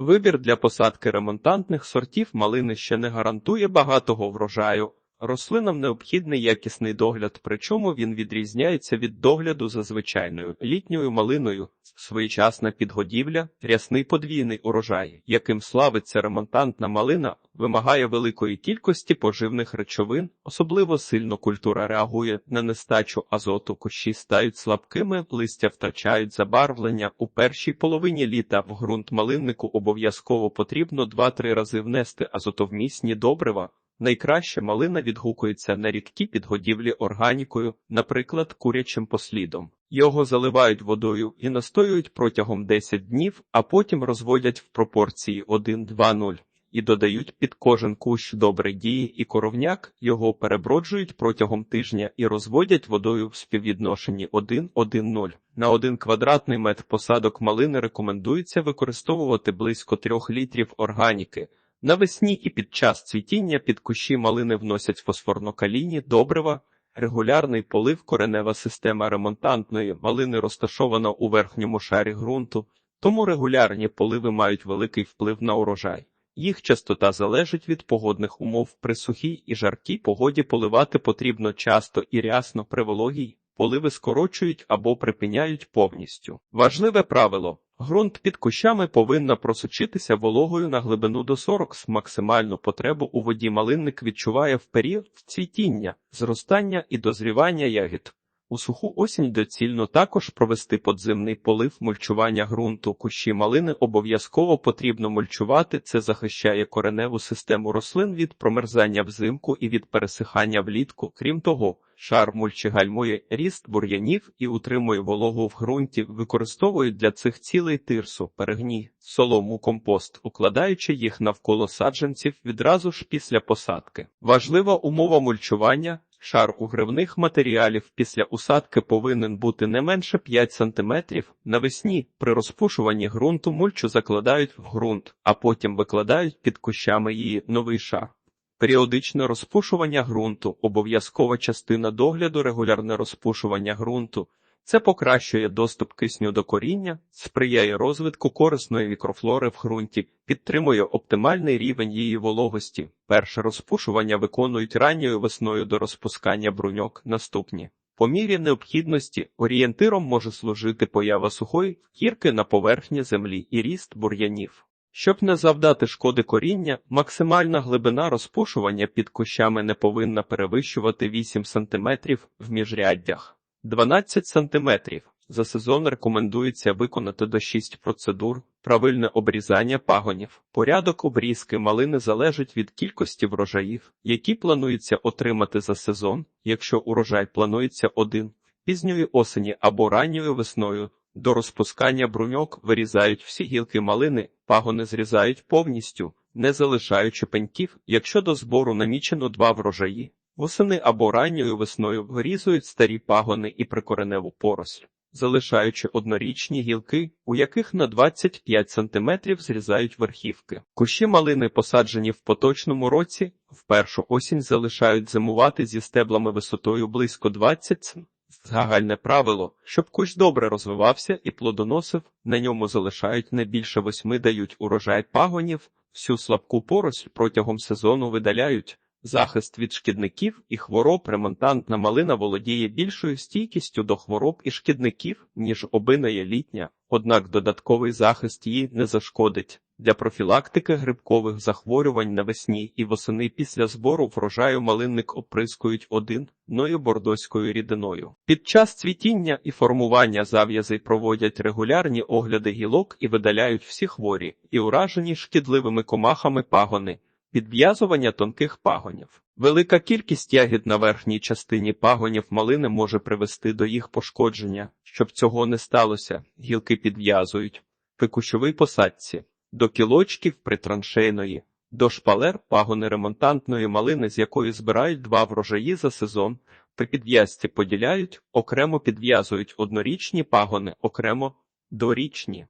Вибір для посадки ремонтантних сортів малини ще не гарантує багатого врожаю. Рослинам необхідний якісний догляд, причому він відрізняється від догляду за звичайною літньою малиною, своєчасна підгодівля, рясний подвійний урожай, яким славиться ремонтантна малина, вимагає великої кількості поживних речовин, особливо сильно культура реагує на нестачу азоту, кущі стають слабкими, листя втрачають забарвлення. У першій половині літа в ґрунт малиннику обов'язково потрібно 2-3 рази внести азотовмісні добрива. Найкраще малина відгукується на рідкі підгодівлі органікою, наприклад, курячим послідом. Його заливають водою і настоюють протягом 10 днів, а потім розводять в пропорції 1-2-0 і додають під кожен кущ добре дії і коровняк, його переброджують протягом тижня і розводять водою в співвідношенні 1-1-0. На один квадратний метр посадок малини рекомендується використовувати близько 3 літрів органіки. Навесні і під час цвітіння під кущі малини вносять фосфорно-калійні добрива, регулярний полив коренева система ремонтантної малини розташована у верхньому шарі ґрунту, тому регулярні поливи мають великий вплив на урожай. Їх частота залежить від погодних умов при сухій і жаркій погоді поливати потрібно часто і рясно при вологій. Поливи скорочують або припиняють повністю. Важливе правило. Ґрунт під кущами повинна просочитися вологою на глибину до 40 с. Максимальну потребу у воді малинник відчуває в період цвітіння, зростання і дозрівання ягід. У суху осінь доцільно також провести подземний полив мульчування ґрунту. Кущі малини обов'язково потрібно мульчувати. Це захищає кореневу систему рослин від промерзання взимку і від пересихання влітку. Крім того, шар мульчі гальмує ріст бур'янів і утримує вологу в ґрунті. Використовують для цих цілей тирсу, перегній, солому, компост, укладаючи їх навколо саджанців відразу ж після посадки. Важлива умова мульчування. Шар угривних матеріалів після усадки повинен бути не менше 5 см. Навесні при розпушуванні ґрунту мульчу закладають в ґрунт, а потім викладають під кущами її новий шар. Періодичне розпушування ґрунту обов'язкова частина догляду регулярне розпушування ґрунту. Це покращує доступ кисню до коріння, сприяє розвитку корисної мікрофлори в ґрунті, підтримує оптимальний рівень її вологості. Перше розпушування виконують ранньою весною до розпускання бруньок. Наступні. По мірі необхідності орієнтиром може служити поява сухої кірки на поверхні землі і ріст бур'янів. Щоб не завдати шкоди коріння, максимальна глибина розпушування під кущами не повинна перевищувати 8 см в міжряддях. 12 см. За сезон рекомендується виконати до 6 процедур, правильне обрізання пагонів. Порядок обрізки малини залежить від кількості врожаїв, які планується отримати за сезон, якщо урожай планується один, пізньої осені або ранньою весною. До розпускання бруньок вирізають всі гілки малини, пагони зрізають повністю, не залишаючи пеньків, якщо до збору намічено два врожаї. Восени або ранньою весною вирізують старі пагони і прикореневу поросль, залишаючи однорічні гілки, у яких на 25 см зрізають верхівки. Кущі малини, посаджені в поточному році, в першу осінь залишають зимувати зі стеблами висотою близько 20 см. Загальне правило, щоб кущ добре розвивався і плодоносив, на ньому залишають не більше восьми дають урожай пагонів, всю слабку поросль протягом сезону видаляють. Захист від шкідників і хвороб ремонтантна малина володіє більшою стійкістю до хвороб і шкідників, ніж обинає літня, однак додатковий захист її не зашкодить. Для профілактики грибкових захворювань навесні і восени після збору врожаю малинник оприскують один ною бордоською рідиною. Під час цвітіння і формування зав'язей проводять регулярні огляди гілок і видаляють всі хворі і уражені шкідливими комахами пагони. Підв'язування тонких пагонів. Велика кількість ягід на верхній частині пагонів малини може привести до їх пошкодження. Щоб цього не сталося, гілки підв'язують при кущовій посадці, до кілочків притраншейної, до шпалер пагони ремонтантної малини, з якої збирають два врожаї за сезон. При підв'язці поділяють, окремо підв'язують однорічні пагони, окремо дорічні.